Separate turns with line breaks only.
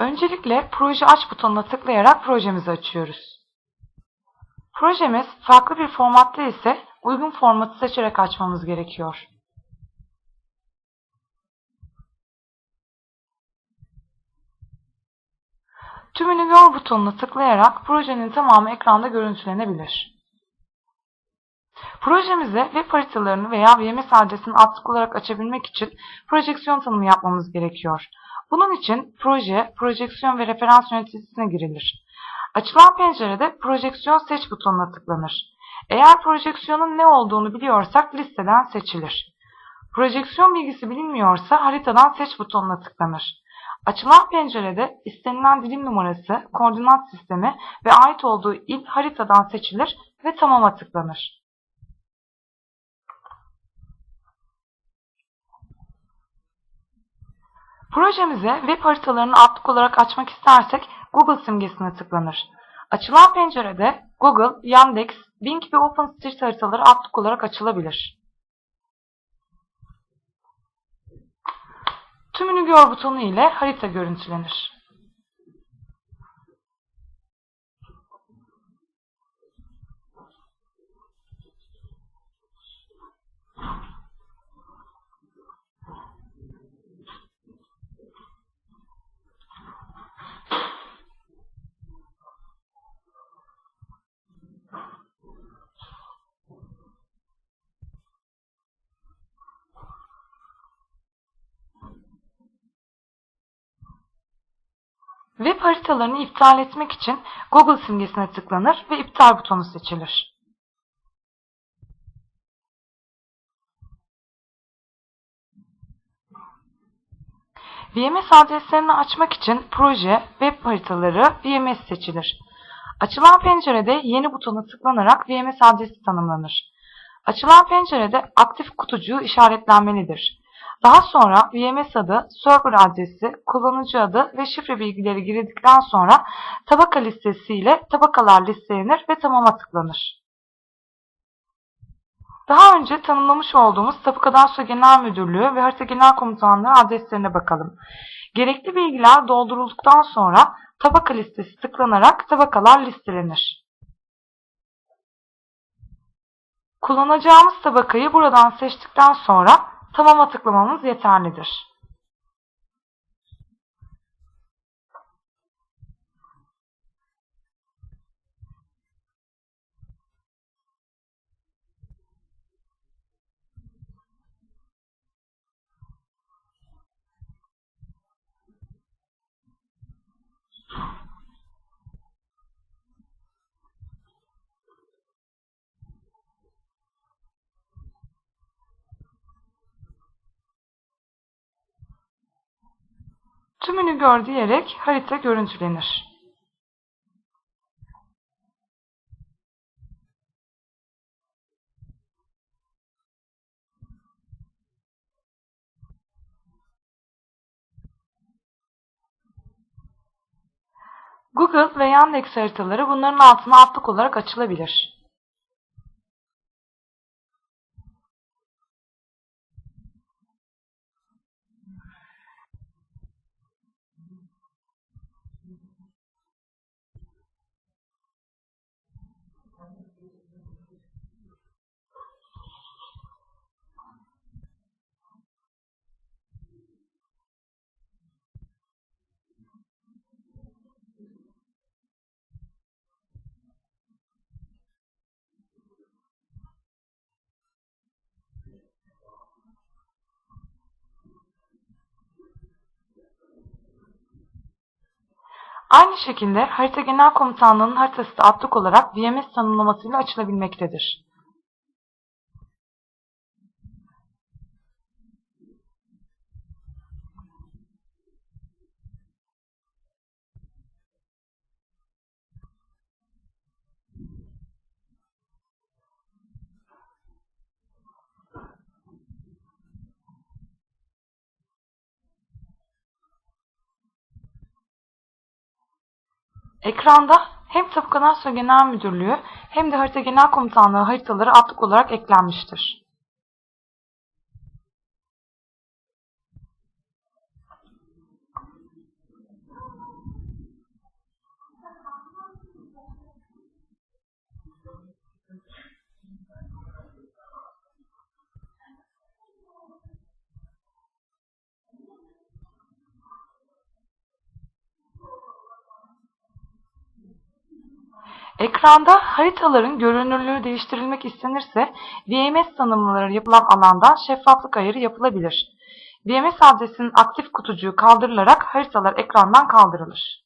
Öncelikle proje aç butonuna tıklayarak projemizi açıyoruz. Projemiz farklı bir formatta ise uygun formatı seçerek açmamız gerekiyor. Tümünü gör butonuna tıklayarak projenin tamamı ekranda görüntülenebilir. Projemize web haritalarını veya VMS adresini attık olarak açabilmek için projeksiyon tanımı yapmamız gerekiyor. Bunun için proje, projeksiyon ve referans yöneticisine girilir. Açılan pencerede projeksiyon seç butonuna tıklanır. Eğer projeksiyonun ne olduğunu biliyorsak listeden seçilir. Projeksiyon bilgisi bilinmiyorsa haritadan seç butonuna tıklanır. Açılan pencerede istenilen dilim numarası, koordinat sistemi ve ait olduğu il haritadan seçilir ve tamama tıklanır. Projemize web haritalarını atlık olarak açmak istersek Google simgesine tıklanır. Açılan pencerede Google, Yandex, Bing ve OpenStreet haritaları atlık olarak açılabilir. Tümünü gör butonu ile harita görüntülenir. Web haritalarını iptal etmek için Google simgesine tıklanır ve iptal butonu seçilir. VMS adreslerini açmak için Proje, Web haritaları, VMS seçilir. Açılan pencerede Yeni butona tıklanarak VMS adresi tanımlanır. Açılan pencerede aktif kutucuğu işaretlenmelidir. Daha sonra VMS adı, server adresi, kullanıcı adı ve şifre bilgileri girdikten sonra tabaka listesi ile tabakalar listelenir ve tamama tıklanır. Daha önce tanımlamış olduğumuz Tapu Kadastro Genel Müdürlüğü ve Harita Genel Komutanlığı adreslerine bakalım. Gerekli bilgiler doldurulduktan sonra tabaka listesi tıklanarak tabakalar listelenir. Kullanacağımız tabakayı buradan seçtikten sonra tamama tıklamamız yeterlidir. Tümünü gör diyerek harita görüntülenir. Google ve Yandex haritaları bunların altına atlık olarak açılabilir. Aynı şekilde Harita Genel Komutanlığı'nın haritası da atlık olarak VMS tanımlamasıyla açılabilmektedir. Ekranda hem Tapu Kadastro Genel Müdürlüğü hem de Harita Genel Komutanlığı haritaları atlık olarak eklenmiştir. Ekranda haritaların görünürlüğü değiştirilmek istenirse VMS tanımları yapılan alandan şeffaflık ayarı yapılabilir. VMS adresinin aktif kutucuğu kaldırılarak haritalar ekrandan kaldırılır.